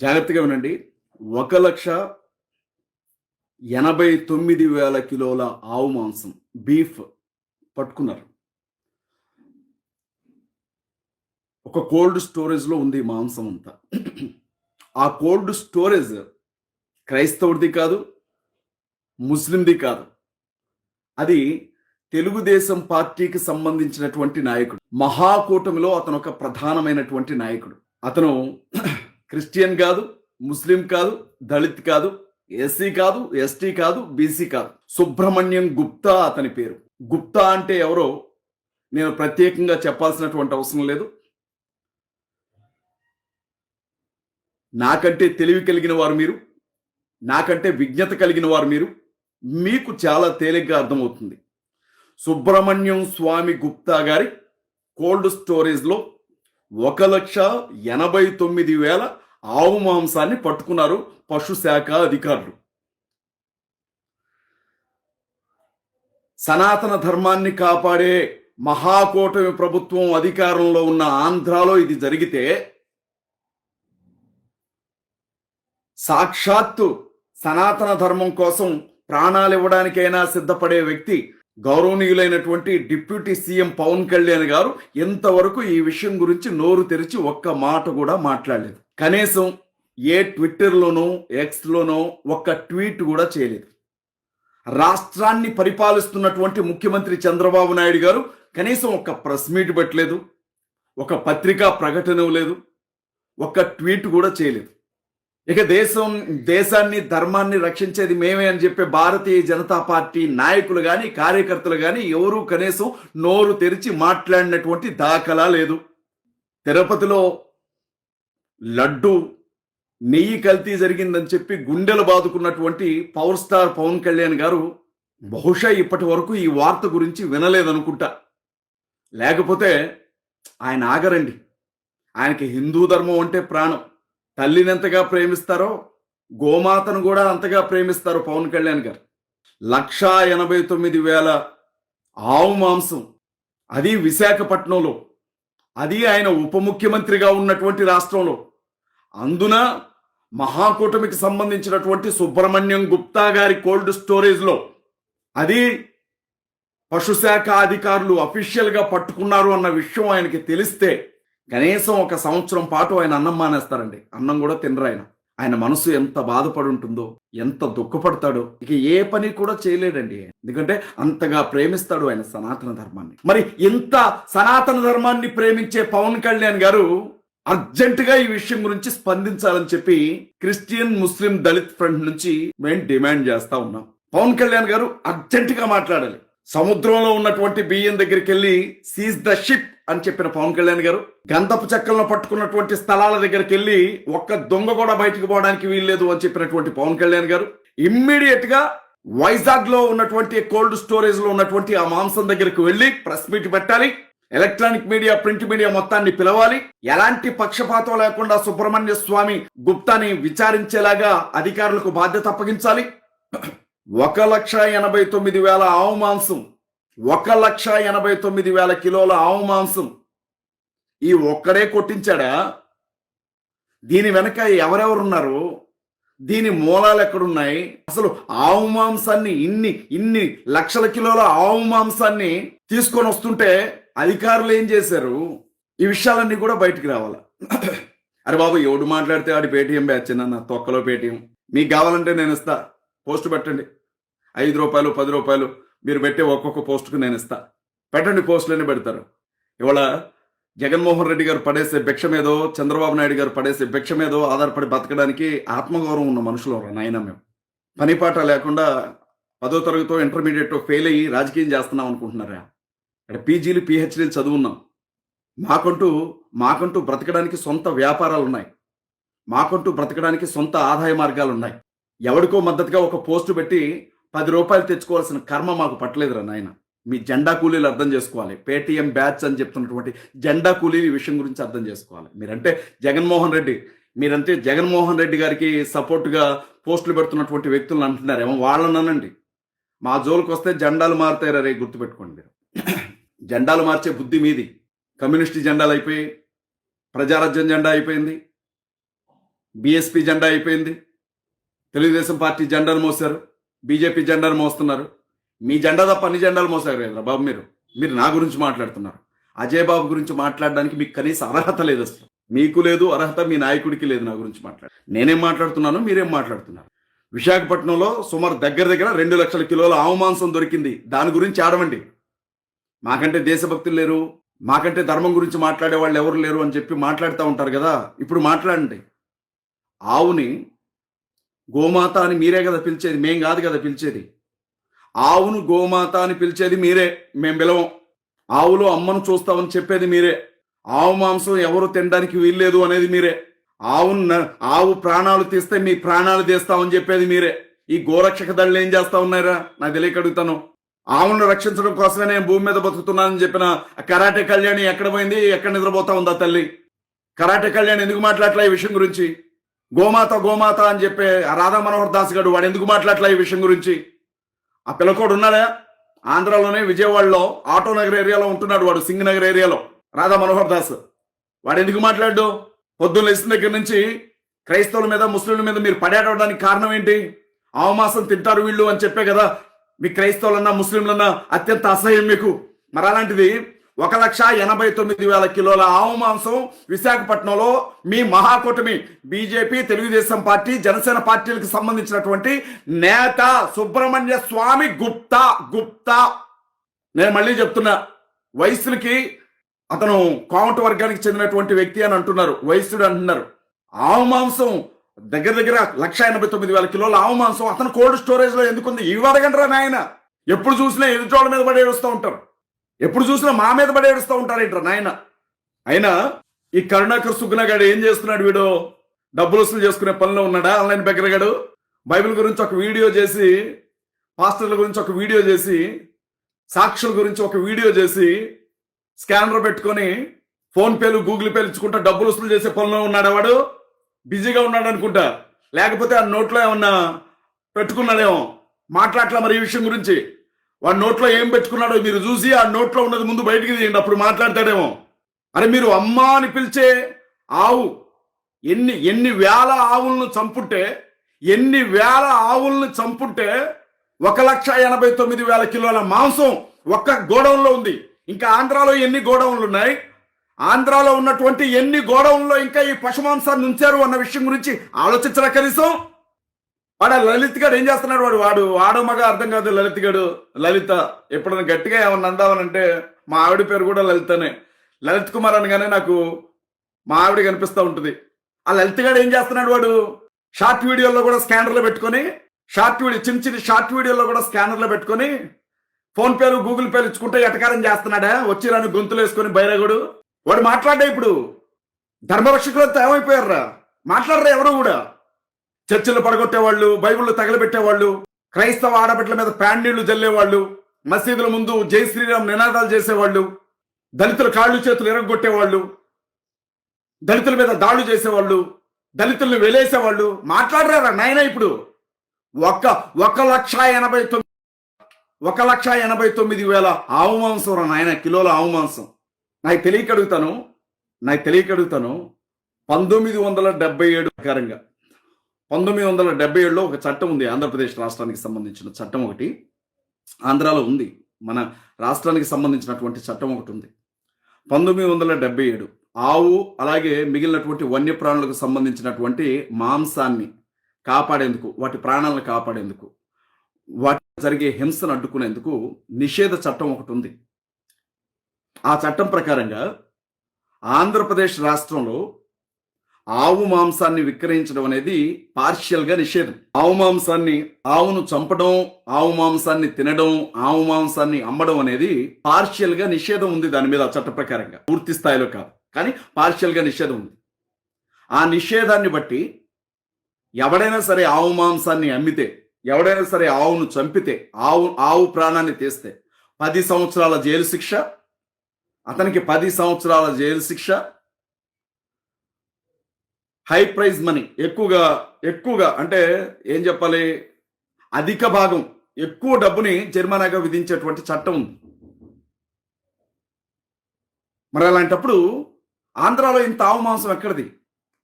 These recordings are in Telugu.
జాగ్రత్తగా వినండి. ఒక లక్ష ఎనభై తొమ్మిది వేల కిలోల ఆవు మాంసం బీఫ్ పట్టుకున్నారు. ఒక కోల్డ్ స్టోరేజ్లో ఉంది మాంసం అంతా. ఆ కోల్డ్ స్టోరేజ్ క్రైస్తవుడిది కాదు ముస్లింది కాదు. అది తెలుగుదేశం పార్టీకి సంబంధించినటువంటి నాయకుడు. మహాకూటమిలో అతను ఒక ప్రధానమైనటువంటి నాయకుడు. అతను క్రిస్టియన్ కాదు ముస్లిం కాదు దళిత్ కాదు ఎస్సీ కాదు ఎస్టీ కాదు బీసీ కాదు. సుబ్రహ్మణ్యం గుప్తా అతని పేరు. గుప్తా అంటే ఎవరో నేను ప్రత్యేకంగా చెప్పాల్సినటువంటి అవసరం లేదు. నాకంటే తెలివి కలిగిన వారు మీరు నాకంటే విజ్ఞత కలిగిన వారు మీరు మీకు చాలా తేలిగ్గా అర్థమవుతుంది. సుబ్రహ్మణ్యం స్వామి గుప్తా గారి కోల్డ్ స్టోరేజ్లో ఒక లక్ష ఎనభై తొమ్మిది వేల ఆవు మాంసాన్ని పట్టుకున్నారు పశుశాఖ అధికారులు. సనాతన ధర్మాన్ని కాపాడే మహాకూటమి ప్రభుత్వం అధికారంలో ఉన్న ఆంధ్రాలో ఇది జరిగితే సాక్షాత్తు సనాతన ధర్మం కోసం ప్రాణాలు ఇవ్వడానికైనా సిద్ధపడే వ్యక్తి గౌరవనీయులైనటువంటి డిప్యూటీ సీఎం పవన్ కళ్యాణ్ గారు ఇంతవరకు ఈ విషయం గురించి నోరు తెరిచి ఒక్క మాట కూడా మాట్లాడలేదు. కనీసం ఏ ట్విట్టర్లోనో ఎక్స్లోనో ఒక్క ట్వీట్ కూడా చేయలేదు. రాష్ట్రాన్ని పరిపాలిస్తున్నటువంటి ముఖ్యమంత్రి చంద్రబాబు నాయుడు గారు కనీసం ఒక ప్రెస్ మీట్ పెట్టలేదు ఒక పత్రికా ప్రకటన లేదు ఒక్క ట్వీట్ కూడా చేయలేదు. ఇక దేశం దేశాన్ని ధర్మాన్ని రక్షించేది మేమే అని చెప్పే భారతీయ జనతా పార్టీ నాయకులు కానీ కార్యకర్తలు కానీ ఎవరూ కనీసం నోరు తెరిచి మాట్లాడినటువంటి దాఖలా లేదు. తిరుపతిలో లడ్డు నెయ్యి కల్తీ జరిగిందని చెప్పి గుండెలు బాదుకున్నటువంటి పవర్ స్టార్ పవన్ కళ్యాణ్ గారు బహుశా ఇప్పటి వరకు ఈ వార్త గురించి వినలేదనుకుంటా. లేకపోతే ఆయన ఆగరండి. ఆయనకి హిందూ ధర్మం అంటే ప్రాణం. తల్లిని ఎంతగా ప్రేమిస్తారో గోమాతను కూడా అంతగా ప్రేమిస్తారు పవన్ కళ్యాణ్ గారు. లక్షా ఎనభై తొమ్మిది వేల ఆవు మాంసం. అది విశాఖపట్నంలో. అది ఆయన ఉప ముఖ్యమంత్రిగా ఉన్నటువంటి రాష్ట్రంలో. అందున మహాకూటమికి సంబంధించినటువంటి సుబ్రహ్మణ్యం గుప్తా గారి కోల్డ్ స్టోరేజ్లో అది పశుశాఖ అధికారులు అఫీషియల్గా పట్టుకున్నారు అన్న విషయం ఆయనకి తెలిస్తే కనీసం ఒక సంవత్సరం పాటు ఆయన అన్నం మానేస్తారండి. అన్నం కూడా తినరు ఆయన. ఆయన మనసు ఎంత బాధపడి ఉంటుందో ఎంత దుఃఖపడతాడో ఇక ఏ పని కూడా చేయలేడండి ఎందుకంటే అంతగా ప్రేమిస్తాడు ఆయన సనాతన ధర్మాన్ని. మరి ఇంత సనాతన ధర్మాన్ని ప్రేమించే పవన్ కళ్యాణ్ గారు అర్జెంటుగా ఈ విషయం గురించి స్పందించాలని చెప్పి క్రిస్టియన్ ముస్లిం దళిత్ ఫ్రంట్ నుంచి మేము డిమాండ్ చేస్తా ఉన్నాం. పవన్ కళ్యాణ్ గారు అర్జెంటుగా మాట్లాడాలి. సముద్రంలో ఉన్నటువంటి బియ్యం దగ్గరికి వెళ్ళి సీజ్ ద షిప్ అని చెప్పిన పవన్ కళ్యాణ్ గారు గంధపు చెక్కలను పట్టుకున్నటువంటి స్థలాల దగ్గరికి వెళ్ళి ఒక్క దొంగ కూడా బయటకు పోవడానికి వీల్లేదు అని చెప్పినటువంటి పవన్ కళ్యాణ్ గారు ఇమ్మీడియట్గా వైజాగ్లో ఉన్నటువంటి కోల్డ్ స్టోరేజ్లో ఉన్నటువంటి ఆ మాంసం దగ్గరికి వెళ్ళి ప్రెస్ మీట్ పెట్టాలి ఎలక్ట్రానిక్ మీడియా ప్రింట్ మీడియా మొత్తాన్ని పిలవాలి. ఎలాంటి పక్షపాతం లేకుండా సుబ్రహ్మణ్య స్వామి గుప్తాని విచారించేలాగా అధికారులకు బాధ్యత అప్పగించాలి. ఒక లక్ష ఎనభై తొమ్మిది వేల ఆవు మాంసం ఒక లక్ష ఎనభై తొమ్మిది వేల కిలోల ఆవు మాంసం. ఈ ఒక్కడే కొట్టించాడా? దీని వెనక ఎవరెవరున్నారు? దీని మూలాలు ఎక్కడున్నాయి? అసలు ఆవు మాంసాన్ని ఇన్ని ఇన్ని లక్షల కిలోల ఆవు మాంసాన్ని తీసుకొని వస్తుంటే అధికారులు ఏం చేశారు? ఈ విషయాలన్నీ కూడా బయటికి రావాలి? అరే బాబు ఎవడు మాట్లాడితే ఆడి పేటిఎం బ్యాచ్ నా తొక్కలో పేటిఎం. మీకు కావాలంటే నేను ఇస్తా. పోస్ట్ పెట్టండి. ఐదు రూపాయలు పది రూపాయలు. మీరు పెట్టే ఒక్కొక్క పోస్టుకు నేను ఇస్తా. పెట్టండి పోస్టులన్నీ పెడతారు. ఇవాళ జగన్మోహన్ రెడ్డి గారు పడేసే భిక్ష మీదో చంద్రబాబు నాయుడు గారు పడేసే భిక్ష మీదో ఆధారపడి బతకడానికి ఆత్మగౌరవం ఉన్న మనుషులు నాయన మేము. పనిపాట లేకుండా పదో తరగతితో ఇంటర్మీడియట్ ఫెయిల్ అయ్యి రాజకీయం చేస్తున్నాం అనుకుంటున్నారా? ఇక్కడ పీజీలు పిహెచ్డీలు చదువున్నాం. మాకంటూ మాకంటూ బ్రతకడానికి సొంత వ్యాపారాలు ఉన్నాయి మాకంటూ బ్రతకడానికి సొంత ఆదాయ మార్గాలు ఉన్నాయి ఎవడికో మద్దతుగా ఒక పోస్టు పెట్టి పది రూపాయలు తెచ్చుకోవాల్సిన కర్మ మాకు పట్టలేదురా నాయన. మీ జెండా కూలీలు అర్థం చేసుకోవాలి. పేటీఎం బ్యాచ్ అని చెప్తున్నటువంటి జెండా కూలీలు ఈ విషయం గురించి అర్థం చేసుకోవాలి. మీరంటే జగన్మోహన్ రెడ్డి. మీరంటే జగన్మోహన్ రెడ్డి గారికి సపోర్ట్గా పోస్టులు పెడుతున్నటువంటి వ్యక్తులను అంటున్నారేమో వాళ్ళని మా జోలికి వస్తే జెండాలు మారుతాయి రే గుర్తుపెట్టుకోండి మీరు. జెండాలు మార్చే బుద్ధి మీది. కమ్యూనిస్ట్ జెండాలు అయిపోయి ప్రజారాజ్యం జెండా అయిపోయింది బీఎస్పీ జెండా అయిపోయింది తెలుగుదేశం పార్టీ జెండాను మోసారు బీజేపీ జెండాను మోస్తున్నారు. మీ జెండా తప్ప అన్ని జెండాలు మోసారు కదా బాబు మీరు. మీరు నా గురించి మాట్లాడుతున్నారు. అజయ్ బాబు గురించి మాట్లాడడానికి మీకు కనీస అర్హత లేదు అసలు. మీకు లేదు అర్హత మీ నాయకుడికి లేదు నా గురించి మాట్లాడు. నేనేం మాట్లాడుతున్నాను మీరేం మాట్లాడుతున్నారు. విశాఖపట్నంలో సుమారు దగ్గర దగ్గర రెండు లక్షల కిలోల ఆవు మాంసం దొరికింది. దాని గురించి ఆడమండి మాకంటే దేశభక్తులు లేరు. మాకంటే ధర్మం గురించి మాట్లాడే వాళ్ళు ఎవరు లేరు అని చెప్పి మాట్లాడుతూ ఉంటారు కదా. ఇప్పుడు మాట్లాడండి. ఆవుని గోమాత అని మీరే కదా పిలిచేది మేం కాదు కదా పిలిచేది. ఆవును గోమాత అని పిలిచేది మీరే మేం పిలవం. ఆవులు అమ్మను చూస్తామని చెప్పేది మీరే. ఆవు మాంసం ఎవరు తినడానికి వీల్లేదు అనేది మీరే. ఆవును ఆవు ప్రాణాలు తీస్తే మీ ప్రాణాలు తీస్తామని చెప్పేది మీరే. ఈ గోరక్షక దళ్ళు ఏం చేస్తా ఉన్నారా నాకు తెలియక అడుగుతాను. ఆవును రక్షించడం కోసమే నేను భూమి మీద బతుకుతున్నానని చెప్పిన కరాటే కళ్యాణి ఎక్కడ పోయింది? ఎక్కడ నిద్రపోతా ఉందా తల్లి? కరాటే కళ్యాణి ఎందుకు మాట్లాడలే ఈ విషయం గురించి? గోమాత గోమాత అని చెప్పే ఆ రాధా మనోహర్ దాస్ గారు వాడు ఎందుకు మాట్లాడలే ఈ విషయం గురించి? ఆ పిల్లకోడు ఉన్నాడా? ఆంధ్రాలోనే విజయవాడలో ఆటో నగర్ ఏరియాలో ఉంటున్నాడు వాడు సింగ్ నగర్ ఏరియాలో రాధా మనోహర్ దాస్. వాడు ఎందుకు మాట్లాడు పొద్దున్న లేచిన దగ్గర నుంచి క్రైస్తవుల మీద ముస్లింల మీద మీరు పడేటడానికి కారణం ఏంటి? అవమాసం తింటారు వీళ్ళు అని చెప్పే కదా మీ క్రైస్తవులన్నా ముస్లింలన్నా అత్యంత అసహ్యం మీకు. మరి అలాంటిది ఒక లక్ష ఎనభై తొమ్మిది వేల కిలోల ఆవు మాంసం విశాఖపట్నంలో మీ మహాకూటమి బీజేపీ తెలుగుదేశం పార్టీ జనసేన పార్టీలకు సంబంధించినటువంటి నేత సుబ్రహ్మణ్య స్వామి గుప్తా గుప్తా. నేను మళ్ళీ చెప్తున్నా వయసులకి అతను కామట వర్గానికి చెందినటువంటి వ్యక్తి అని అంటున్నారు వయస్సుడు అంటున్నారు. ఆవు మాంసం దగ్గర దగ్గర లక్ష ఎనభై తొమ్మిది వేల కిలోల ఆవు మాంసం అతను కోల్డ్ స్టోరేజ్లో ఎందుకుంది? ఇవి అడగంటారా నాయన? ఎప్పుడు చూసినా ఎదుటోళ్ళ మీద పడి ఏడుస్తూ ఉంటారు. ఎప్పుడు చూసినా మా మీద పడి ఏడుస్తూ ఉంటారేంట్రా నాయన? అయినా ఈ కరుణాకర్ సుగ్నగాడు ఏం చేస్తున్నాడు వీడు? డబ్బులు వసూలు చేసుకునే పనిలో ఉన్నాడా? ఆన్లైన్ బెగ్గరగాడు బైబిల్ గురించి ఒక వీడియో చేసి పాస్టర్ల గురించి ఒక వీడియో చేసి సాక్షుల గురించి ఒక వీడియో చేసి స్కానర్ పెట్టుకొని ఫోన్ పేలు గూగుల్ పేలు ఇచ్చుకుంటా డబ్బులు వసూలు చేసే పనిలో ఉన్నాడా వాడు? బిజీగా ఉన్నాడు అనుకుంటా. లేకపోతే ఆ నోట్లో ఏమన్నా పెట్టుకున్నాడేమో? మాట్లాడట్లా మరి ఈ విషయం గురించి? వాడి నోట్లో ఏం పెట్టుకున్నాడో మీరు చూసి ఆ నోట్లో ఉన్నది ముందు బయటికి తీయండి అప్పుడు మాట్లాడతాడేమో. అరే మీరు అమ్మ అని పిలిచే ఆవు ఎన్ని ఎన్ని వేల ఆవులను చంపుంటే ఎన్ని వేల ఆవులను చంపుంటే ఒక లక్ష ఎనభై తొమ్మిది వేల కిలోల మాంసం ఒక్క గోడౌన్లో ఉంది. ఇంకా ఆంధ్రాలో ఎన్ని గోడౌన్లు ఉన్నాయి? ఆంధ్రాలో ఉన్నటువంటి ఎన్ని గోడౌన్లో ఇంకా ఈ పశు మాంసాన్ని ఉంచారు అన్న విషయం గురించి ఆలోచించరా కనీసం? వాడు ఆ లలిత్ గారు ఏం చేస్తున్నాడు వాడు? వాడు వాడు మగ అర్థం కాదు లలిత్ గారు లలిత ఎప్పుడైనా గట్టిగా ఏమన్నా అందామనంటే మా ఆవిడ పేరు కూడా లలితనే లలిత్ కుమార్ అనగానే నాకు మా ఆవిడ కనిపిస్తూ ఉంటుంది. ఆ లలిత్ గారు ఏం చేస్తున్నాడు వాడు? షార్ట్ వీడియోలో కూడా స్కానర్లో పెట్టుకొని షార్ట్ వీడియో చిన్న చిన్న షార్ట్ వీడియోలో కూడా స్కానర్లో పెట్టుకొని ఫోన్ పేలు గూగుల్ పేలు ఇచ్చుకుంటే ఎటకారం చేస్తున్నాడా? వచ్చి రాని గొంతులు వేసుకొని బైరగుడు. వాడు మాట్లాడే ఇప్పుడు? ధర్మరక్షకులతో ఏమైపోయారా? మాట్లాడరా ఎవరు కూడా? చర్చిలు పడగొట్టేవాళ్ళు బైబిళ్ళు తగలబెట్టేవాళ్ళు క్రైస్తవ ఆడబిడ్డల మీద ప్యాండీళ్ళు జల్లేవాళ్ళు మసీదుల ముందు జై శ్రీరామ్ నినాదాలు చేసేవాళ్ళు దళితుల కాళ్ళు చేతులు ఎరగొట్టేవాళ్ళు దళితుల మీద దాడులు చేసేవాళ్ళు దళితుల్ని వెలేసేవాళ్ళు. మాట్లాడరారా నాయన ఇప్పుడు? ఒక్క ఒక లక్ష ఎనభై తొమ్మిది ఒక లక్ష ఎనభై తొమ్మిది వేల ఆవు మాంసం రా నాయన కిలోల ఆవు మాంసం. నాకు తెలియకడుగుతాను నాకు తెలియకడుగుతాను పంతొమ్మిది వందల డెబ్బై ఏడు ప్రకారంగా. పంతొమ్మిది వందల డెబ్బై ఏడులో ఒక చట్టం ఉంది ఆంధ్రప్రదేశ్ రాష్ట్రానికి సంబంధించిన చట్టం ఒకటి. ఆంధ్రాలో ఉంది. మన రాష్ట్రానికి సంబంధించినటువంటి చట్టం ఒకటి ఉంది. పంతొమ్మిది వందల డెబ్బై ఏడు ఆవు అలాగే మిగిలినటువంటి వన్యప్రాణులకు సంబంధించినటువంటి మాంసాన్ని కాపాడేందుకు వాటి ప్రాణాలను కాపాడేందుకు వాటి జరిగే హింసను అడ్డుకునేందుకు నిషేధ చట్టం ఒకటి ఉంది. ఆ చట్టం ప్రకారంగా ఆంధ్రప్రదేశ్ రాష్ట్రంలో ఆవు మాంసాన్ని విక్రయించడం అనేది పార్షియల్గా నిషేధం. ఆవు మాంసాన్ని ఆవును చంపడం ఆవు మాంసాన్ని తినడం ఆవు మాంసాన్ని అమ్మడం అనేది పార్షియల్గా నిషేధం ఉంది దాని మీద చట్ట ప్రకారంగా. పూర్తి స్థాయిలో కాదు. కానీ పార్షియల్గా నిషేధం ఉంది. ఆ నిషేధాన్ని బట్టి ఎవడైనా సరే ఆవు మాంసాన్ని అమ్మితే ఎవడైనా సరే ఆవును చంపితే ఆవు ఆవు ప్రాణాన్ని తీస్తే పది సంవత్సరాల జైలు శిక్ష అతనికి పది సంవత్సరాల జైలు శిక్ష హై ప్రైజ్ మనీ. ఎక్కువగా ఎక్కువగా అంటే ఏం చెప్పాలి? అధిక భాగం ఎక్కువ డబ్బుని జరిమానాగా విధించేటువంటి చట్టం ఉంది. మరి అలాంటప్పుడు ఆంధ్రాలో ఇంత ఆవు మాంసం ఎక్కడిది?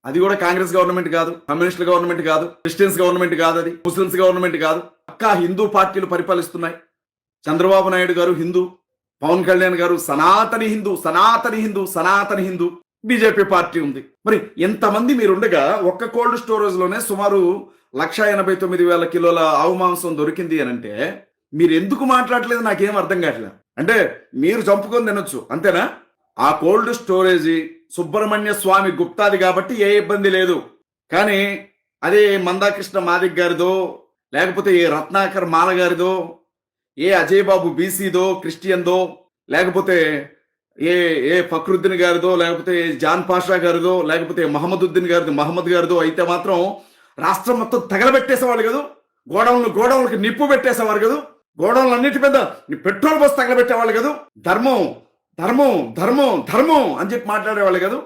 అది కూడా కాంగ్రెస్ గవర్నమెంట్ కాదు కమ్యూనిస్టుల గవర్నమెంట్ కాదు క్రిస్టియన్స్ గవర్నమెంట్ కాదు అది ముస్లిమ్స్ గవర్నమెంట్ కాదు. పక్కా హిందూ పార్టీలు పరిపాలిస్తున్నాయి. చంద్రబాబు నాయుడు గారు హిందూ పవన్ కళ్యాణ్ గారు సనాతని హిందూ సనాతని హిందూ సనాతని హిందూ. బీజేపీ పార్టీ ఉంది. మరి ఎంతమంది మీరుండగా ఒక్క కోల్డ్ స్టోరేజ్లోనే సుమారు లక్ష ఎనభై తొమ్మిది వేల కిలోల ఆవు మాంసం దొరికింది అని అంటే మీరు ఎందుకు మాట్లాడలేదు? నాకేం అర్థం కావట్లేదు అంటే మీరు చంపుకొని తినొచ్చు అంతేనా? ఆ కోల్డ్ స్టోరేజీ సుబ్రహ్మణ్య స్వామి గుప్తాది కాబట్టి ఏ ఇబ్బంది లేదు. కానీ అదే మందాకృష్ణ మాదిక్ గారిదో లేకపోతే ఏ రత్నాకర్ మాల గారిదో ఏ అజయ్ బాబు బీసీదో క్రిస్టియన్దో లేకపోతే ఏ ఏ ఫక్రుద్దీన్ గారిదో లేకపోతే జాన్ పాషా గారిదో లేకపోతే మహమ్మదుద్దీన్ గారిది మహమ్మద్ గారిదో అయితే మాత్రం రాష్ట్రం మొత్తం తగలబెట్టేసేవాళ్ళు కదా. గోడౌన్లు గోడౌన్లకి నిప్పు పెట్టేసేవారు కదా. గోడౌన్లు అన్నిటి మీద పెట్రోల్ బస్ తగలబెట్టేవాళ్ళు కదా. ధర్మం ధర్మం ధర్మం ధర్మం అని చెప్పి మాట్లాడేవాళ్ళు కదా.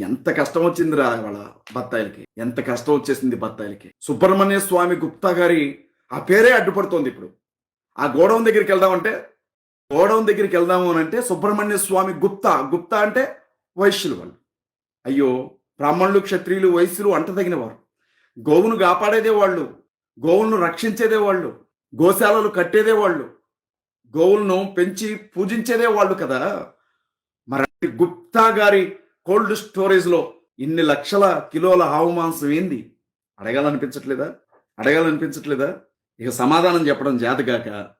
ఎంత కష్టం వచ్చిందిరా వాళ్ళ బత్తాయిలకి. ఎంత కష్టం వచ్చేసింది బత్తాయిలకి. సుబ్రహ్మణ్య స్వామి గుప్తా గారి ఆ పేరే అడ్డుపడుతోంది ఇప్పుడు. ఆ గోడౌన్ దగ్గరికి వెళ్దామంటే గోడౌన్ దగ్గరికి వెళ్దాము అని అంటే సుబ్రహ్మణ్య స్వామి గుప్తా. గుప్తా అంటే వైశ్యులు వాళ్ళు. అయ్యో బ్రాహ్మణులు క్షత్రియులు వైశ్యులు అంటదగిన వారు గోవును కాపాడేదే వాళ్ళు. గోవులను రక్షించేదే వాళ్ళు. గోశాలలు కట్టేదే వాళ్ళు. గోవులను పెంచి పూజించేదే వాళ్ళు కదా. మరి గుప్తా గారి కోల్డ్ స్టోరేజ్లో ఇన్ని లక్షల కిలోల ఆవు మాంసం ఏంది? అడగాలనిపించట్లేదా? అడగాలనిపించట్లేదా? ఇక సమాధానం చెప్పడం జాతగాక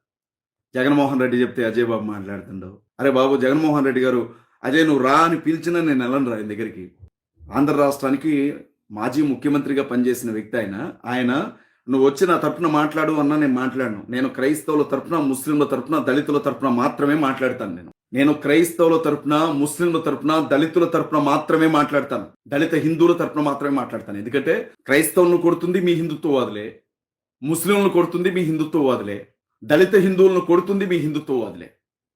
జగన్మోహన్ రెడ్డి చెప్తే అజయ్ బాబు మాట్లాడుతుండవు. అరే బాబు జగన్మోహన్ రెడ్డి గారు అజయ్ నువ్వు రా అని పిలిచినా నేను వెళ్ళను రా ఆయన దగ్గరికి. ఆంధ్ర రాష్ట్రానికి మాజీ ముఖ్యమంత్రిగా పనిచేసిన వ్యక్తి ఆయన. ఆయన నువ్వు వచ్చి నా తరపున మాట్లాడు అన్నా నేను మాట్లాడను. నేను క్రైస్తవుల తరపున ముస్లింల తరపున దళితుల తరపున మాత్రమే మాట్లాడతాను నేను. నేను క్రైస్తవుల తరపున ముస్లింల తరపున దళితుల తరపున మాత్రమే మాట్లాడతాను. దళిత హిందువుల తరపున మాత్రమే మాట్లాడతాను. ఎందుకంటే క్రైస్తవులను కొడుతుంది మీ హిందుత్వవాదులే. ముస్లింలను కొడుతుంది మీ హిందుత్వవాదులే. దళిత హిందువులను కొడుతుంది మీ హిందుత్వవాదులే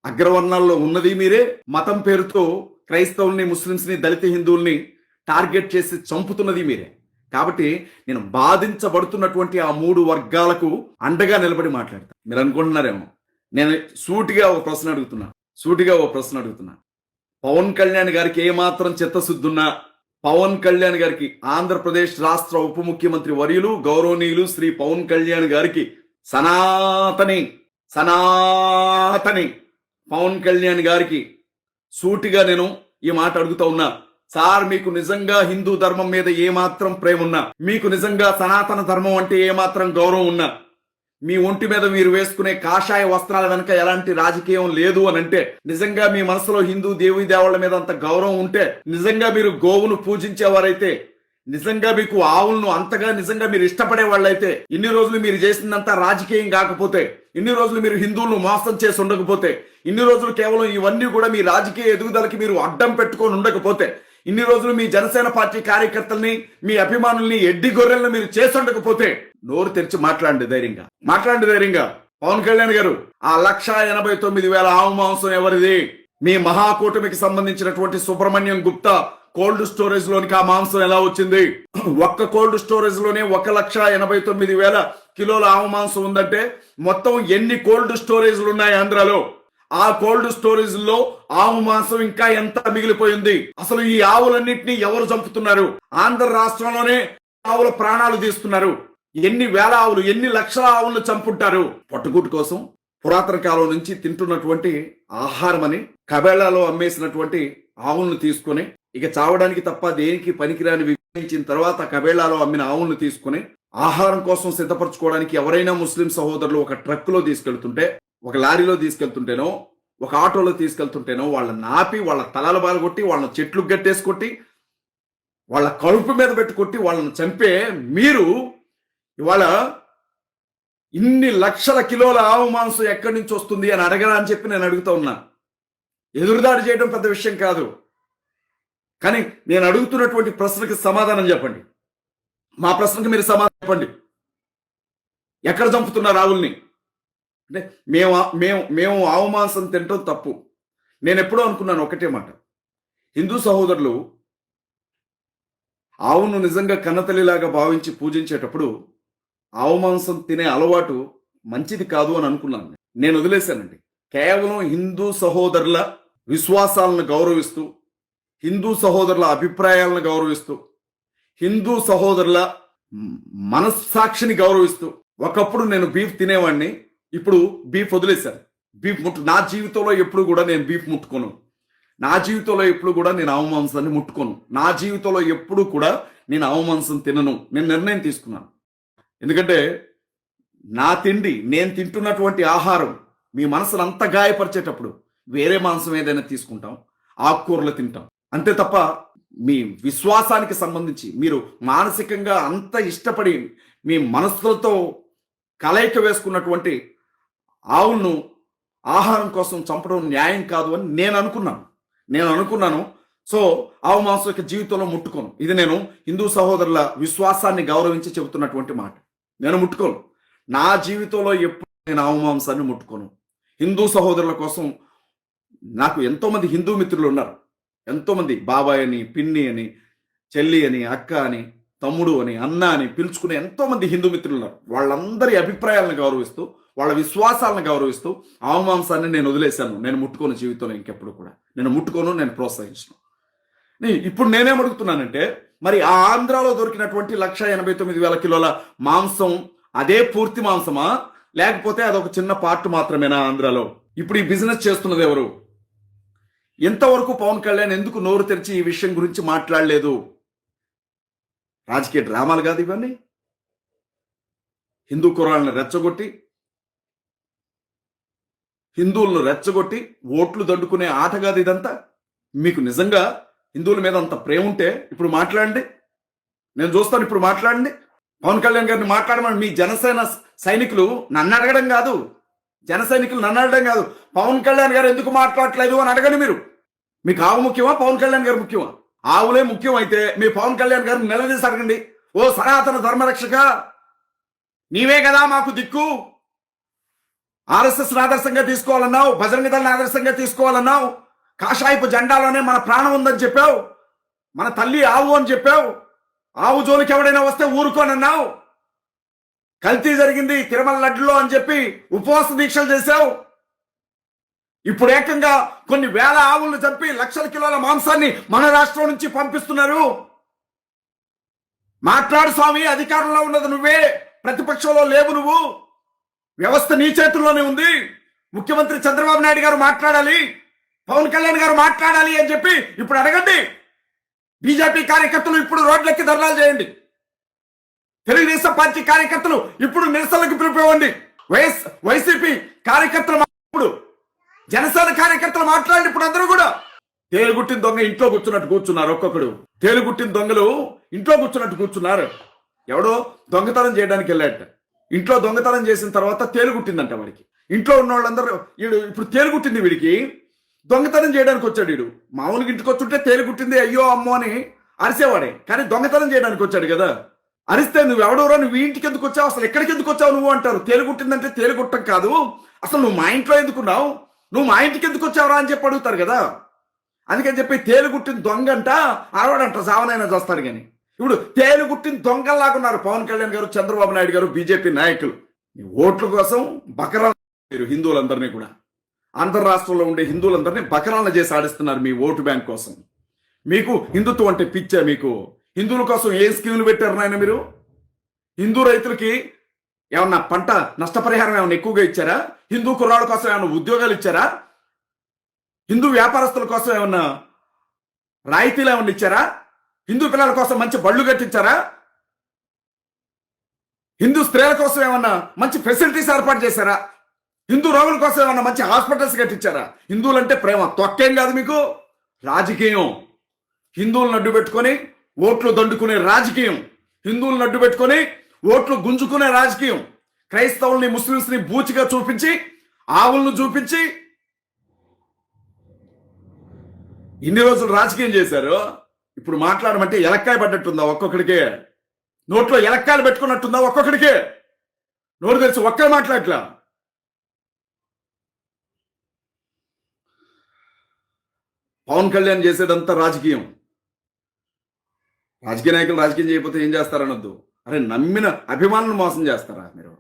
అగ్రవర్ణాల్లో ఉన్నది మీరే మతం పేరుతో క్రైస్తవుల్ని ముస్లిమ్స్ని దళిత హిందువుల్ని టార్గెట్ చేసి చంపుతున్నది మీరే. కాబట్టి నేను బాధించబడుతున్నటువంటి ఆ మూడు వర్గాలకు అండగా నిలబడి మాట్లాడతాను మీరు అనుకుంటున్నారేమో? నేను సూటిగా ఒక ప్రశ్న అడుగుతున్నా. సూటిగా ఒక ప్రశ్న అడుగుతున్నా. పవన్ కళ్యాణ్ గారికి ఏమాత్రం చిత్తశుద్ధి ఉన్నా పవన్ కళ్యాణ్ గారికి ఆంధ్రప్రదేశ్ రాష్ట్ర ఉప ముఖ్యమంత్రి వర్యులు గౌరవనీయులు శ్రీ పవన్ కళ్యాణ్ గారికి సనాతని సనాతని. పవన్ కళ్యాణ్ గారికి సూటిగా నేను ఈ మాట అడుగుతా ఉన్నా. సార్ మీకు నిజంగా హిందూ ధర్మం మీద ఏమాత్రం ప్రేమ ఉన్నా? మీకు నిజంగా సనాతన ధర్మం అంటే ఏమాత్రం గౌరవం ఉన్నా? మీ ఒంటి మీద మీరు వేసుకునే కాషాయ వస్త్రాల వెనక ఎలాంటి రాజకీయం లేదు అని అంటే నిజంగా మీ మనసులో హిందూ దేవీ దేవుళ్ళ మీద అంత గౌరవం ఉంటే నిజంగా మీరు గోవును పూజించేవారైతే నిజంగా మీకు ఆవులను అంతగా నిజంగా మీరు ఇష్టపడే వాళ్ళైతే ఇన్ని రోజులు మీరు చేసిందంతా రాజకీయం కాకపోతే ఇన్ని రోజులు మీరు హిందువులను మోసం చేసి ఉండకపోతే ఇన్ని రోజులు కేవలం ఇవన్నీ కూడా మీ రాజకీయ ఎదుగుదలకి మీరు అడ్డం పెట్టుకొని ఉండకపోతే ఇన్ని రోజులు మీ జనసేన పార్టీ కార్యకర్తల్ని మీ అభిమానుల్ని ఎడ్డి గొర్రెలను మీరు చేసి ఉండకపోతే నోరు తెరిచి మాట్లాడండి ధైర్యంగా. మాట్లాడండి ధైర్యంగా. పవన్ కళ్యాణ్ గారు ఆ లక్ష ఎనభై తొమ్మిది వేల ఆవు మాంసం ఎవరిది? మీ మహాకూటమికి సంబంధించినటువంటి సుబ్రహ్మణ్యం గుప్తా కోల్డ్ స్టోరేజ్ లోనికి ఆ మాంసం ఎలా వచ్చింది? ఒక్క కోల్డ్ స్టోరేజ్లోనే ఒక లక్ష ఎనభై తొమ్మిది వేల కిలోల ఆవు మాంసం ఉందంటే మొత్తం ఎన్ని కోల్డ్ స్టోరేజ్లు ఉన్నాయి ఆంధ్రాలో? ఆ కోల్డ్ స్టోరేజ్లో ఆవు మాంసం ఇంకా ఎంత మిగిలిపోయింది? అసలు ఈ ఆవులన్నింటినీ ఎవరు చంపుతున్నారు? ఆంధ్ర రాష్ట్రంలోనే ఆవుల ప్రాణాలు తీస్తున్నారు. ఎన్ని వేల ఆవులు ఎన్ని లక్షల ఆవులను చంపుంటారు? పట్టుకుట్టు కోసం పురాతన కాలం నుంచి తింటున్నటువంటి ఆహారం అని కబేళాలో అమ్మేసినటువంటి ఆవులను తీసుకొని ఇక చావడానికి తప్ప దేనికి పనికిరాని విభజించిన తర్వాత కబేళాలో అమ్మిన ఆవులను తీసుకొని ఆహారం కోసం సిద్ధపరచుకోవడానికి ఎవరైనా ముస్లిం సహోదరులు ఒక ట్రక్కులో తీసుకెళ్తుంటే ఒక లారీలో తీసుకెళ్తుంటేనో ఒక ఆటోలో తీసుకెళ్తుంటేనో వాళ్ళని నాపి వాళ్ళ తలల బాలగొట్టి వాళ్ళని చెట్లు గట్టేసి కొట్టి వాళ్ళ కడుపు మీద పెట్టుకొట్టి వాళ్ళని చంపే మీరు ఇవాళ ఇన్ని లక్షల కిలోల ఆవు మాంసం ఎక్కడి నుంచి వస్తుంది అని అడగరా అని చెప్పి నేను అడుగుతా ఉన్నా. ఎదురుదాడి చేయడం పెద్ద విషయం కాదు. కానీ నేను అడుగుతున్నటువంటి ప్రశ్నకి సమాధానం చెప్పండి. మా ప్రశ్నకి మీరు సమాధానం చెప్పండి. ఎక్కడ చంపుతున్నారు ఆవుల్ని అంటే మేము మేము మేము ఆవు మాంసం తినటం తప్పు. నేను ఎప్పుడో అనుకున్నాను ఒకటే మాట. హిందూ సహోదరులు ఆవును నిజంగా కన్నతల్లిలాగా భావించి పూజించేటప్పుడు ఆవు మాంసం తినే అలవాటు మంచిది కాదు అని అనుకున్నాను. నేను వదిలేశానండి. కేవలం హిందూ సహోదరుల విశ్వాసాలను గౌరవిస్తూ హిందూ సహోదరుల అభిప్రాయాలను గౌరవిస్తూ హిందూ సహోదరుల మనస్సాక్షిని గౌరవిస్తూ ఒకప్పుడు నేను బీఫ్ తినేవాడిని ఇప్పుడు బీఫ్ వదిలేశాను. బీఫ్ ముట్టు నా జీవితంలో ఎప్పుడు కూడా నేను బీఫ్ ముట్టుకోను. నా జీవితంలో ఎప్పుడు కూడా నేను అవమాంసాన్ని ముట్టుకోను. నా జీవితంలో ఎప్పుడు కూడా నేను అవమాంసం తినను. నేను నిర్ణయం తీసుకున్నాను. ఎందుకంటే నా తిండి నేను తింటున్నటువంటి ఆహారం మీ మనసును అంత గాయపరిచేటప్పుడు వేరే మాంసం ఏదైనా తీసుకుంటాం ఆకుకూరలు తింటాం. అంతే తప్ప మీ విశ్వాసానికి సంబంధించి మీరు మానసికంగా అంత ఇష్టపడి మీ మనస్సులతో కలయిక వేసుకున్నటువంటి ఆవులను ఆహారం కోసం చంపడం న్యాయం కాదు అని నేను అనుకున్నాను. నేను అనుకున్నాను. సో ఆవు మాంసం యొక్క జీవితంలో ముట్టుకోను. ఇది నేను హిందూ సహోదరుల విశ్వాసాన్ని గౌరవించి చెబుతున్నటువంటి మాట. నేను ముట్టుకోను. నా జీవితంలో ఎప్పుడు నేను ఆవు మాంసాన్ని ముట్టుకోను. హిందూ సహోదరుల కోసం నాకు ఎంతోమంది హిందూ మిత్రులు ఉన్నారు. ఎంతోమంది బాబాయ్ అని పిన్ని అని చెల్లి అని అక్క అని తమ్ముడు అని అన్న అని పిలుచుకునే ఎంతోమంది హిందూ మిత్రులు ఉన్నారు వాళ్ళందరి అభిప్రాయాలను గౌరవిస్తూ వాళ్ళ విశ్వాసాలను గౌరవిస్తూ ఆవు మాంసాన్ని నేను వదిలేశాను. నేను ముట్టుకోను జీవితంలో ఇంకెప్పుడు కూడా. నేను ముట్టుకోను నేను ప్రోత్సహించను. ఇప్పుడు నేనేం అడుగుతున్నానంటే మరి ఆ ఆంధ్రాలో దొరికినటువంటి లక్ష ఎనభై తొమ్మిది వేల కిలోల మాంసం అదే పూర్తి మాంసమా? లేకపోతే అదొక చిన్న పార్ట్ మాత్రమేనా ఆంధ్రాలో? ఇప్పుడు ఈ బిజినెస్ చేస్తున్నది ఎవరు? ఎంతవరకు పవన్ కళ్యాణ్ ఎందుకు నోరు తెరిచి ఈ విషయం గురించి మాట్లాడలేదు? రాజకీయ డ్రామాలు కాదు ఇవన్నీ. హిందూ కురాలను రెచ్చగొట్టి హిందువులను రెచ్చగొట్టి ఓట్లు దండుకునే ఆట కాదు ఇదంతా. మీకు నిజంగా హిందువుల మీద అంత ప్రేమ ఉంటే ఇప్పుడు మాట్లాడండి. నేను చూస్తాను ఇప్పుడు మాట్లాడండి. పవన్ కళ్యాణ్ గారిని మాట్లాడమని మీ జనసేన సైనికులు నన్ను అడగడం కాదు. జన సైనికులు నన్ను అడగడం కాదు. పవన్ కళ్యాణ్ గారు ఎందుకు మాట్లాడట్లేదు అని అడగండి మీరు. మీకు ఆవు ముఖ్యమా? పవన్ కళ్యాణ్ గారు ముఖ్యమా? ఆవులే ముఖ్యం అయితే మీ పవన్ కళ్యాణ్ గారిని నిలదీసి అడగండి. ఓ సనాతన ధర్మరక్షక నీవే కదా మాకు దిక్కు. ఆర్ఎస్ఎస్ ఆదర్శంగా తీసుకోవాలన్నావు బజరంగ దళ ఆదర్శంగా తీసుకోవాలన్నావు. కాషాయపు జెండాలోనే మన ప్రాణం ఉందని చెప్పావు. మన తల్లి ఆవు అని చెప్పావు. ఆవు జోలికి ఎవడైనా వస్తే ఊరుకోనన్నావు కల్తీ జరిగింది తిరుమల లడ్డులో అని చెప్పి ఉపవాస దీక్షలు చేశావు. ఇప్పుడు ఏకంగా కొన్ని వేల ఆవులను చంపి లక్షల కిలోల మాంసాన్ని మన రాష్ట్రం నుంచి పంపిస్తున్నారు. మాట్లాడు స్వామి అధికారంలో ఉన్నది నువ్వే ప్రతిపక్షంలో లేవు నువ్వు. వ్యవస్థ నీ చేతుల్లోనే ఉంది. ముఖ్యమంత్రి చంద్రబాబు నాయుడు గారు మాట్లాడాలి పవన్ కళ్యాణ్ గారు మాట్లాడాలి అని చెప్పి ఇప్పుడు అడగండి. బీజేపీ కార్యకర్తలు ఇప్పుడు రోడ్లెక్కి ధర్నాలు చేయండి. తెలుగుదేశం పార్టీ కార్యకర్తలు ఇప్పుడు నిరసనలకు పిలిపివ్వండి వైఎస్ వైసీపీ కార్యకర్తలు ఇప్పుడు జనసేన కార్యకర్తలు మాట్లాడినప్పుడు అందరూ కూడా. తేలుగుట్టిన దొంగ ఇంట్లో కూర్చున్నట్టు కూర్చున్నారు ఒక్కొక్కడు. తేలుగుట్టిన దొంగలు ఇంట్లో కూర్చున్నట్టు కూర్చున్నారు. ఎవడో దొంగతనం చేయడానికి వెళ్ళాడట. ఇంట్లో దొంగతనం చేసిన తర్వాత తేలుగుట్టిందంట వాడికి. ఇంట్లో ఉన్న వాళ్ళందరూ వీడు ఇప్పుడు తేలుగుట్టింది వీడికి. దొంగతనం చేయడానికి వచ్చాడు వీడు. మామూలుగా ఇంటికి వచ్చుంటే తేలుగుట్టింది అయ్యో అమ్మో అని అరిసేవాడే. కానీ దొంగతనం చేయడానికి వచ్చాడు కదా. అరిస్తే నువ్వు ఎవడెవరో నువ్వు ఇంటికి ఎందుకు వచ్చావు? అసలు ఎక్కడికి ఎందుకు వచ్చావు నువ్వు అంటారు. తేలుగుట్టిందంటే తేలుగుట్టం కాదు. అసలు నువ్వు మా ఇంట్లో ఎందుకున్నావు? నువ్వు మా ఇంటికి ఎందుకు వచ్చావురా అని చెప్పి అడుగుతారు కదా. అందుకని చెప్పి తేలుగుట్టిన దొంగ అంట ఆడవాడంట సావనైనా చేస్తారు కానీ. ఇప్పుడు తేలుగుట్టిన ఉన్నారు పవన్ కళ్యాణ్ గారు చంద్రబాబు నాయుడు గారు బీజేపీ నాయకులు. ఈ ఓట్ల కోసం బకరా మీరు హిందువులందరినీ కూడా. ఆంధ్ర రాష్ట్రంలో ఉండే హిందువులందరినీ బకరాలను చేసి ఆడిస్తున్నారు మీ ఓటు బ్యాంక్ కోసం. మీకు హిందుత్వం అంటే పిచ్చా మీకు? హిందువుల కోసం ఏ స్కీములు పెట్టారు నాయన మీరు? హిందూ రైతులకి ఏమన్నా పంట నష్టపరిహారం ఏమన్నా ఎక్కువగా ఇచ్చారా? హిందూ కుర్రాళ్ళ కోసం ఏమైనా ఉద్యోగాలు ఇచ్చారా? హిందూ వ్యాపారస్తుల కోసం ఏమన్నా రాయితీలు ఏమన్నా ఇచ్చారా? హిందూ పిల్లల కోసం మంచి బళ్ళు కట్టించారా? హిందూ స్త్రీల కోసం ఏమన్నా మంచి ఫెసిలిటీస్ ఏర్పాటు చేశారా? హిందూ రోగుల కోసం ఏమన్నా మంచి హాస్పిటల్స్ కట్టించారా? హిందువులంటే ప్రేమ తొక్కేం కాదు మీకు. రాజకీయం. హిందువులను అడ్డు పెట్టుకొని ఓట్లు దండుకునే రాజకీయం. హిందువులను అడ్డు పెట్టుకొని ఓట్లు గుంజుకునే రాజకీయం. క్రైస్తవుల్ని ముస్లింస్ని బూచిగా చూపించి ఆవులను చూపించి ఇన్ని రోజులు రాజకీయం చేశారు. ఇప్పుడు మాట్లాడమంటే ఎలక్కాయ పడ్డట్టుందా ఒక్కొక్కడికే? నోట్లో ఎలక్కాయలు పెట్టుకున్నట్టుందా ఒక్కొక్కడికే? నోరు తెలిసి ఒక్కరు మాట్లాడట్లా? పవన్ కళ్యాణ్ చేసేదంతా రాజకీయం. రాజకీయ నాయకులు రాజకీయం చేయకపోతే ఏం చేస్తారనొద్దు. అరే నమ్మిన అభిమానులు మోసం చేస్తారా మీరు?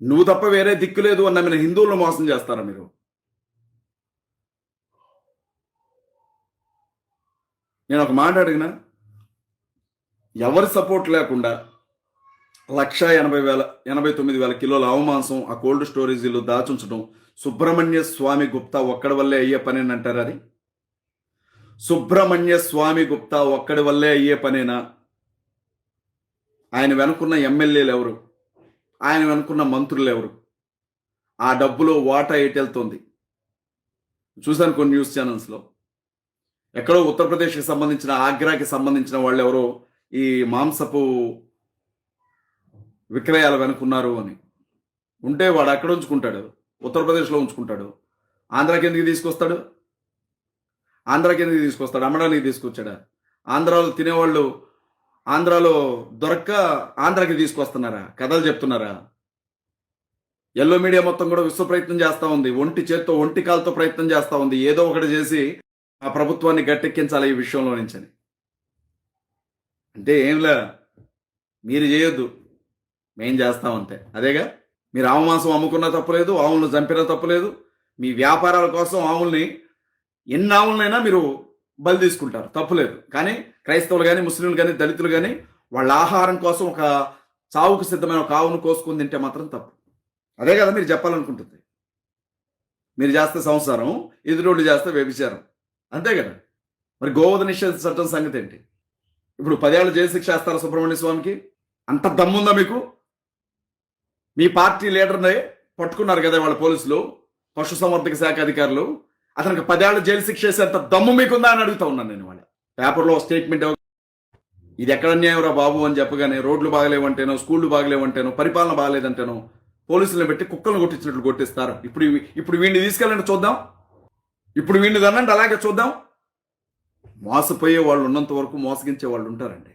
నువ్వు తప్ప వేరే దిక్కు లేదు అని నమ్మిన హిందువులను మోసం చేస్తారా మీరు? నేను ఒక మాట అడిగినా. ఎవరి సపోర్ట్ లేకుండా లక్ష ఎనభై వేల ఎనభై తొమ్మిది వేల కిలోల అవమాంసం ఆ కోల్డ్ స్టోరేజీలో దాచుంచడం సుబ్రహ్మణ్య స్వామి గుప్తా ఒక్కడి వల్లే అయ్యే పని అంటారు అది? సుబ్రహ్మణ్య స్వామి గుప్తా ఒక్కడి వల్లే అయ్యే పనేనా? ఆయన వెనుకున్న ఎమ్మెల్యేలు ఎవరు? ఆయన వెనుకున్న మంత్రులు ఎవరు? ఆ డబ్బులో వాటా ఎటెళ్తుంది? చూశాను కొన్ని న్యూస్ ఛానల్స్లో. ఎక్కడో ఉత్తరప్రదేశ్కి సంబంధించిన ఆగ్రాకి సంబంధించిన వాళ్ళు ఎవరో ఈ మాంసపు విక్రయాలు వెనుకున్నారు అని. ఉంటే వాడు అక్కడ ఉంచుకుంటాడు. ఉత్తరప్రదేశ్లో ఉంచుకుంటాడు. ఆంధ్రాకి ఎందుకు తీసుకొస్తాడు? ఆంధ్రాకి ఎందుకు తీసుకొస్తాడు? అమ్మడానికి తీసుకొచ్చాడా? ఆంధ్రాలో తినేవాళ్ళు ఆంధ్రాలో దొరక్క ఆంధ్రాకి తీసుకొస్తున్నారా? కథలు చెప్తున్నారా? ఎల్లో మీడియా మొత్తం కూడా విశ్వ ప్రయత్నం చేస్తూ ఉంది. ఒంటి చేత్తో ఒంటి కాలతో ప్రయత్నం చేస్తూ ఉంది. ఏదో ఒకటి చేసి ఆ ప్రభుత్వాన్ని గట్టెక్కించాలి ఈ విషయంలో నుంచి అంటే ఏంలే మీరు చేయొద్దు. మేం చేస్తామంటే అదేగా? మీరు ఆవు మాంసం అమ్ముకున్నా తప్పలేదు ఆవులను చంపినా తప్పలేదు. మీ వ్యాపారాల కోసం ఆవుల్ని ఎన్ని ఆవులనైనా మీరు బలి తీసుకుంటారు. తప్పులేదు. కానీ క్రైస్తవులు కానీ ముస్లింలు కానీ దళితులు కానీ వాళ్ళ ఆహారం కోసం ఒక చావుకు సిద్ధమైన ఒక ఆవును కోసుకుని తింటే మాత్రం తప్పు. అదే కదా మీరు చెప్పాలనుకుంటుంది. మీరు చేస్తే సంసారం ఎదురోళ్ళు చేస్తే వ్యభిచారం. అంతే కదా? మరి గోవధ నిషేధ చట్టం సంగతి ఏంటి? ఇప్పుడు పదేళ్ళు జైలు శిక్ష వేస్తారా సుబ్రహ్మణ్య స్వామికి? అంత దమ్ముందా మీకు? మీ పార్టీ లీడర్నే పట్టుకున్నారు కదా వాళ్ళ పోలీసులు పశుసంవర్ధక శాఖ అధికారులు. అతనికి పదేళ్ళు జైలు శిక్ష వేసేంత దమ్ము మీకుందా అని అడుగుతా ఉన్నాను నేను వాళ్ళ. పేపర్లో స్టేట్మెంట్ ఇది ఎక్కడ అన్యాయంరా బాబు అని చెప్పగానే రోడ్లు బాగలేవంటేనో స్కూళ్ళు బాగలేవంటేనో పరిపాలన బాగలేదంటేనో పోలీసులను పెట్టి కుక్కలను కొట్టించినట్లు కొట్టిస్తారు. ఇప్పుడు ఇప్పుడు వీడిని తీసుకెళ్ళండి చూద్దాం. ఇప్పుడు వీడిని తనండి అలాగే చూద్దాం. మోసపోయే వాళ్ళు ఉన్నంత వరకు మోసగించే వాళ్ళు ఉంటారండి.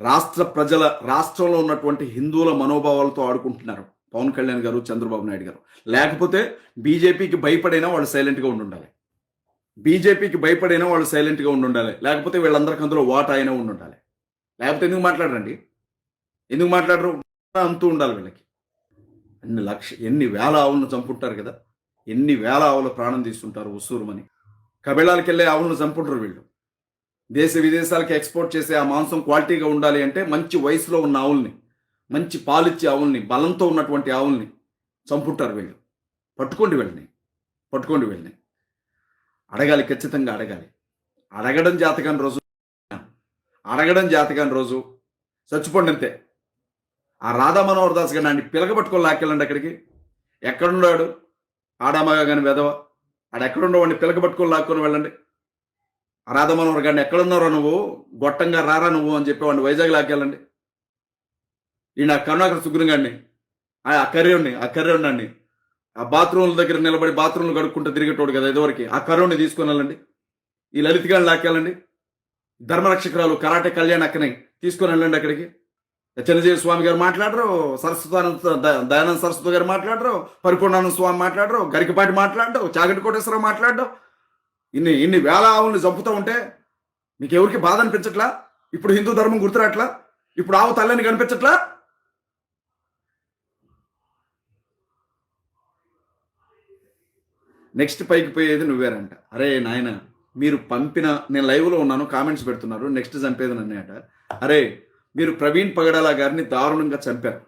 రాష్ట్ర ప్రజల రాష్ట్రంలో ఉన్నటువంటి హిందువుల మనోభావాలతో ఆడుకుంటున్నారు. పవన్ కళ్యాణ్ గారు చంద్రబాబు నాయుడు గారు. లేకపోతే బీజేపీకి భయపడైనా వాళ్ళు సైలెంట్గా ఉండాలి బీజేపీకి భయపడైనా వాళ్ళు సైలెంట్గా ఉండాలి లేకపోతే వీళ్ళందరికీ అందులో వాటా అయినా ఉండాలి లేకపోతే ఎందుకు మాట్లాడరండి? ఎందుకు మాట్లాడరు? అంతూ ఉండాలి వీళ్ళకి. అన్ని లక్ష ఎన్ని వేల ఆవులను చంపుంటారు కదా? ఎన్ని వేల ఆవుల ప్రాణం తీసుకుంటారు ఉసూరుమని కబిళాలకు వెళ్ళే ఆవులను చంపుంటారు వీళ్ళు. దేశ విదేశాలకి ఎక్స్పోర్ట్ చేసే ఆ మాంసం క్వాలిటీగా ఉండాలి అంటే మంచి వయసులో ఉన్న ఆవుల్ని మంచి పాలిచ్చే ఆవుల్ని బలంతో ఉన్నటువంటి ఆవుల్ని చంపుంటారు వీళ్ళు. పట్టుకోండి వెళ్ళినాయి పట్టుకోండి వెళ్ళినాయి అడగాలి ఖచ్చితంగా అడగాలి. అడగడం జాతకాని రోజు. అడగడం జాతకాని రోజు. చచ్చిపోండి అంతే. ఆ రాధా మనోహర్ దాస్ గారిని ఆయన పిలకబట్టుకొని లాక్కెళ్ళండి అక్కడికి. ఎక్కడున్నాడు? ఆడామగా కానీ వెధవ. ఆడ ఎక్కడుండో వాడిని పిలకబట్టుకొని లాక్కొని వెళ్ళండి. ఆ రాధా మనోహర్ గారిని ఎక్కడున్నారో నువ్వు? గొట్టంగా రారా నువ్వు అని చెప్పి వాడిని వైజాగ్ లాక్కెళ్ళండి. ఈయన కరుణాకర శుగ్రం గారిని ఆ కర్రీని ఆ కర్రీ ఆ బాత్రూమ్ల దగ్గర నిలబడి బాత్రూమ్లు కడుక్కుంటూ తిరిగేటోడు కదా ఇదివరకు. ఆ కర్రోని తీసుకొని వెళ్ళండి. ఈ లలిత గారిని లాక్కెళ్ళండి. ధర్మరక్షకురాలు కరాటే కళ్యాణ్ అక్కని తీసుకొని వెళ్ళండి అక్కడికి. చిన్నజీవి స్వామి గారు మాట్లాడరు సరస్వతానంద దయానంద సరస్వతి గారు మాట్లాడరు పరిపూర్ణానంద స్వామి మాట్లాడరు గరికపాటి మాట్లాడడం చాగటి కోటేశ్వరరావు మాట్లాడడం ఇన్ని ఇన్ని వేల ఆవుల్ని చంపుతూ ఉంటే మీకు ఎవరికి బాధ అనిపించట్లా? ఇప్పుడు హిందూ ధర్మం గుర్తురాట్లా? ఇప్పుడు ఆవు తల్లిని కనిపించట్లా? నెక్స్ట్ పైకి పోయేది నువ్వేరంట. అరే నాయన మీరు పంపిన నేను లైవ్లో ఉన్నాను కామెంట్స్ పెడుతున్నారు నెక్స్ట్ చంపేది నన్నేట. అరే మీరు ప్రవీణ్ పగడాల గారిని దారుణంగా చంపారు.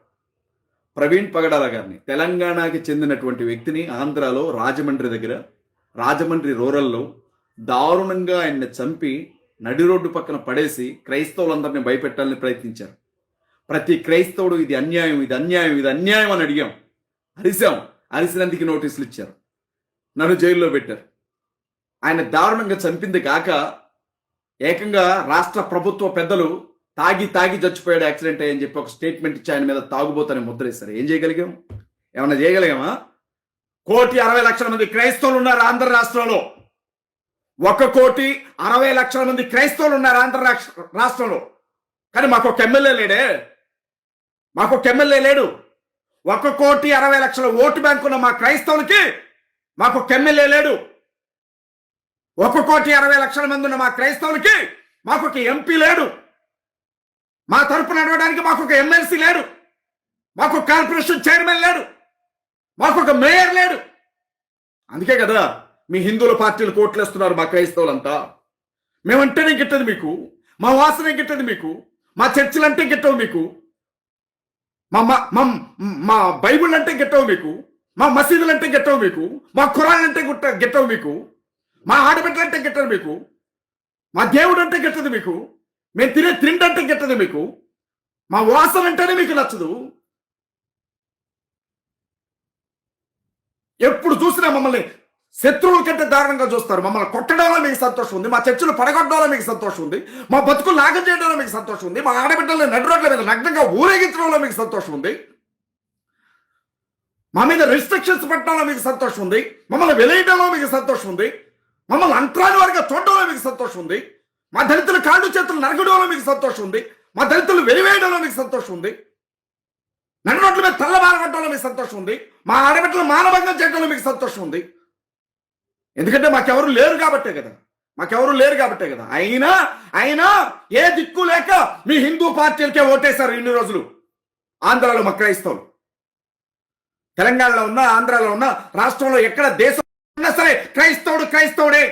ప్రవీణ్ పగడాల గారిని తెలంగాణకి చెందినటువంటి వ్యక్తిని ఆంధ్రాలో రాజమండ్రి దగ్గర రాజమండ్రి రూరల్లో దారుణంగా ఆయన్ని చంపి నడి రోడ్డు పక్కన పడేసి క్రైస్తవులందరినీ భయపెట్టాలని ప్రయత్నించారు. ప్రతి క్రైస్తవుడు ఇది అన్యాయం ఇది అన్యాయం ఇది అన్యాయం అని అడిగాం. అరిశాం అరిసినందుకు నోటీసులు ఇచ్చారు. నన్ను జైల్లో పెట్టారు. ఆయన దారుణంగా చంపింది కాక ఏకంగా రాష్ట్ర ప్రభుత్వ పెద్దలు తాగి తాగి చచ్చిపోయాడు యాక్సిడెంట్ అయ్యని చెప్పి ఒక స్టేట్మెంట్ ఇచ్చి ఆయన మీద తాగుబోతని ముద్రేస్తారు ఏం చేయగలిగాం? ఏమన్నా చేయగలిగామా? కోటి అరవై లక్షల మంది క్రైస్తవులు ఉన్నారు ఆంధ్ర రాష్ట్రంలో. ఒక కోటి అరవై లక్షల మంది క్రైస్తవులు ఉన్నారు ఆంధ్ర రాష్ట్రంలో. కానీ మాకు ఒక ఎమ్మెల్యే లేడే. మాకు ఒక ఎమ్మెల్యే లేడు. ఒక కోటి అరవై లక్షల ఓటు బ్యాంక్ ఉన్న మా క్రైస్తవులకి మాకు ఎమ్మెల్యే లేడు. ఒక కోటి అరవై లక్షల మంది ఉన్న మా క్రైస్తవులకి మాకు ఒక ఎంపీ లేడు. మా తరపు నడవడానికి మాకు ఒక ఎమ్మెల్సీ లేడు. మాకు కార్పొరేషన్ చైర్మన్ లేడు. మాకు ఒక మేయర్ లేడు. అందుకే కదా మీ హిందువుల పార్టీలు కోట్లేస్తున్నారు మా క్రైస్తవులంతా. మేమంటేనే గిట్టదు మీకు. మా వాసనే గిట్టదు మీకు. మా చర్చిలు అంటే గిట్టవు మీకు. మా మా బైబుల్ మా బైబిల్ అంటే గిట్టవు మీకు. మా మసీదులు అంటే గెట్టవు మీకు మా ఖురాన్ అంటే గుట్ట గెట్టవు మీకు మా ఆడబిడ్డలు అంటే గిట్టదు మీకు మా దేవుడు అంటే గెట్టదు మీకు మేము తినే తిండి అంటే మీకు మా వాసన అంటేనే మీకు నచ్చదు. ఎప్పుడు చూసినా మమ్మల్ని శత్రువుల కంటే దారుణంగా చూస్తారు. మమ్మల్ని కొట్టడంలో మీకు సంతోషం ఉంది మా చర్చలు పడగొట్టడంలో మీకు సంతోషం ఉంది మా బతుకులు లాగం చేయడంలో మీకు సంతోషం ఉంది మా ఆడబిడ్డల్ని నడు రోడ్ల మీద నగ్నంగా ఊరేగించడంలో మీకు సంతోషం ఉంది. మా మీద రిస్ట్రిక్షన్స్ పెట్టడంలో మీకు సంతోషం ఉంది. మమ్మల్ని వెలేయడంలో మీకు సంతోషం ఉంది. మమ్మల్ని అంతరాని వారిగా చూడడంలో మీకు సంతోషం ఉంది. మా దళితుల కాళ్ళు చేతులు నరగడంలో మీకు సంతోషం ఉంది. మా దళితులు వెలివేయడంలో మీకు సంతోషం ఉంది. నన్ను మీద తల్లబారగొట్టడంలో మీకు సంతోషం ఉంది. మా ఆడబిడ్డలు మానవంగం చేయడంలో మీకు సంతోషం ఉంది. ఎందుకంటే మాకెవరు లేరు కాబట్టే కదా. మాకెవరు లేరు కాబట్టే కదా. అయినా అయినా ఏ దిక్కు లేక మీ హిందూ పార్టీలకే ఓటేశారు ఇన్ని రోజులు. ఆంధ్రాలో మా క్రైస్తవులు. తెలంగాణలో ఉన్న ఆంధ్రాలో ఉన్న రాష్ట్రంలో ఎక్కడ దేశం ఉన్నా సరే క్రైస్తవుడు క్రైస్తవుడే.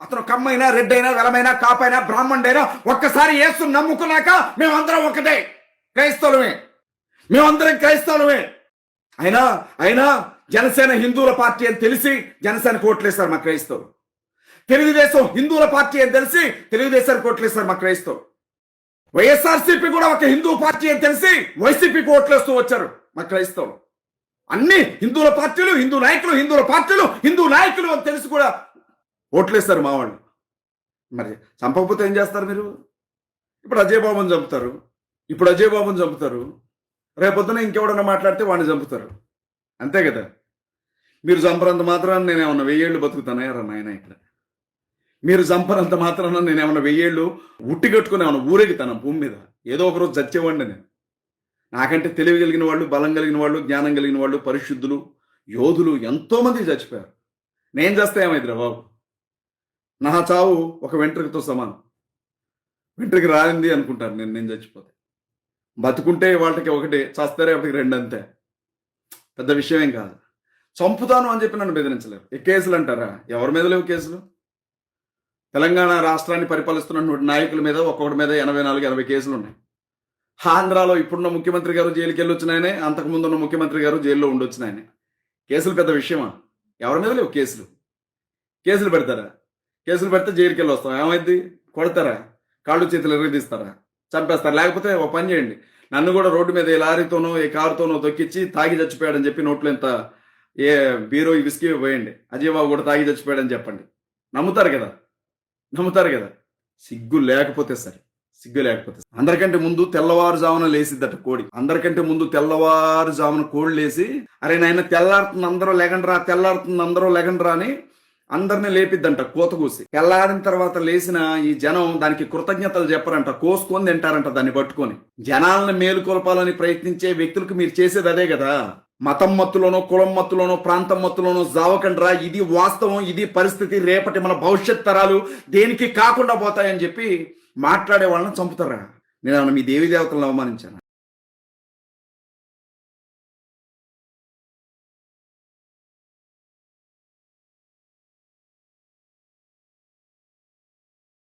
అతను కమ్మైనా రెడ్డైనా వెలమైనా కాపైనా బ్రాహ్మణుడైనా ఒక్కసారి యేసు నమ్ముకున్నాక మేమందరం ఒకటే. క్రైస్తవులమే. మేమందరం క్రైస్తవులమే. అయినా అయినా జనసేన హిందువుల పార్టీ అని తెలిసి జనసేన కోట్లేస్తారు మా క్రైస్తవులు. తెలుగుదేశం హిందువుల పార్టీ అని తెలిసి తెలుగుదేశానికి కోట్లేస్తారు మా క్రైస్తవులు. వైఎస్ఆర్సీపీ కూడా ఒక హిందూ పార్టీ అని తెలిసి వైసీపీకి ఓట్లేస్తూ వచ్చారు మా క్రైస్తవులు. అన్ని హిందువుల పార్టీలు హిందూ నాయకులు హిందువుల పార్టీలు హిందూ నాయకులు అని తెలిసి కూడా ఓట్లేస్తారు మా వాళ్ళు మరి చంపకపోతే ఏం చేస్తారు మీరు? ఇప్పుడు అజయ్ బాబుని చంపుతారు ఇప్పుడు అజయ్ బాబుని చంపుతారు రేపొద్దున ఇంకెవడన్నా మాట్లాడితే వాడిని చంపుతారు. అంతే కదా? మీరు చంపనంత మాత్రాన నేనేమన్నా వెయ్యేళ్ళు బతుకుతానయ్యారా రా నాయన ఇక్కడ? మీరు చంపనంత మాత్రాన నేనేమన్నా వెయ్యేళ్ళు ఉట్టి కట్టుకుని ఏమన్నా ఊరేగుతాను భూమి మీద? ఏదో ఒక రోజు చచ్చేవాడిని నేను. నాకంటే తెలివి కలిగిన వాళ్ళు బలం కలిగిన వాళ్ళు జ్ఞానం కలిగిన వాళ్ళు పరిశుద్ధులు యోధులు ఎంతోమంది చచ్చిపోయారు. నేను చేస్తే ఏమైందిరా బాబు? నా చావు ఒక వెంట్రుకతో సమానం. వెంట్రుకి రాలింది అనుకుంటాను నేను నేను చచ్చిపోతే. బతుకుంటే వాళ్ళకి ఒకటి చస్తారే ఒకటి రెండు అంతే. పెద్ద విషయం ఏం కాదు. చంపుతాను అని చెప్పి నన్ను బెదిరించలేరు. ఈ కేసులు అంటారా? ఎవరి మీద లేవు కేసులు? తెలంగాణ రాష్ట్రాన్ని పరిపాలిస్తున్న నాయకుల మీద ఒక్కొక్కటి మీద ఎనభై నాలుగు ఎనభై కేసులు ఉన్నాయి. ఆంధ్రాలో ఇప్పుడున్న ముఖ్యమంత్రి గారు జైలుకి వెళ్ళి వచ్చినాయనే అంతకుముందు ఉన్న ముఖ్యమంత్రి గారు జైల్లో ఉండొచ్చినాయనే కేసులు పెద్ద విషయమా? ఎవరి మీద లేవు కేసులు? కేసులు పెడతారా? కేసులు పెడితే జైలుకి వెళ్ళి వస్తాం ఏమైంది కొడతారా? కాళ్ళు చేతులు ఎరగదీస్తారా చంపేస్తారు? లేకపోతే ఒక పని చేయండి. నన్ను కూడా రోడ్డు మీద ఏ లారీతోనో ఏ కారుతోనో తొక్కిచ్చి తాగి చచ్చిపోయాడని చెప్పి నోట్లో ఇంత ఏ బీరో ఈ విస్కీ పోయండి. అజయబాబు కూడా తాగి చచ్చిపోయాడని చెప్పండి. నమ్ముతారు కదా? నమ్ముతారు కదా? సిగ్గు లేకపోతే సరే. సిగ్గు లేకపోతే అందరికంటే ముందు తెల్లవారుజామున లేసిద్దట కోడి. అందరికంటే ముందు తెల్లవారుజామున కోడి లేసి అరే నాయన తెల్లారుతుంది అందరూ లెగండ్రా తెల్లారుతుంది అందరూ లెగండ్రా అని అందరిని లేపిద్దంట కోత కూసి. తెల్లారిన తర్వాత లేచిన ఈ జనం దానికి కృతజ్ఞతలు చెప్పరంట కోసుకొని తింటారంట దాన్ని పట్టుకొని. జనాలను మేలుకొల్పాలని ప్రయత్నించే వ్యక్తులకు మీరు చేసేది అదే కదా. మతం మత్తులోనో కులం మత్తులోనో ప్రాంతం మత్తులోనో జావకండ్రా ఇది వాస్తవం ఇది పరిస్థితి రేపటి మన భవిష్యత్ తరాలు దేనికి కాకుండా పోతాయని చెప్పి మాట్లాడే వాళ్ళని చంపుతారా? నేను మీ దేవి దేవతలను అవమానించాను?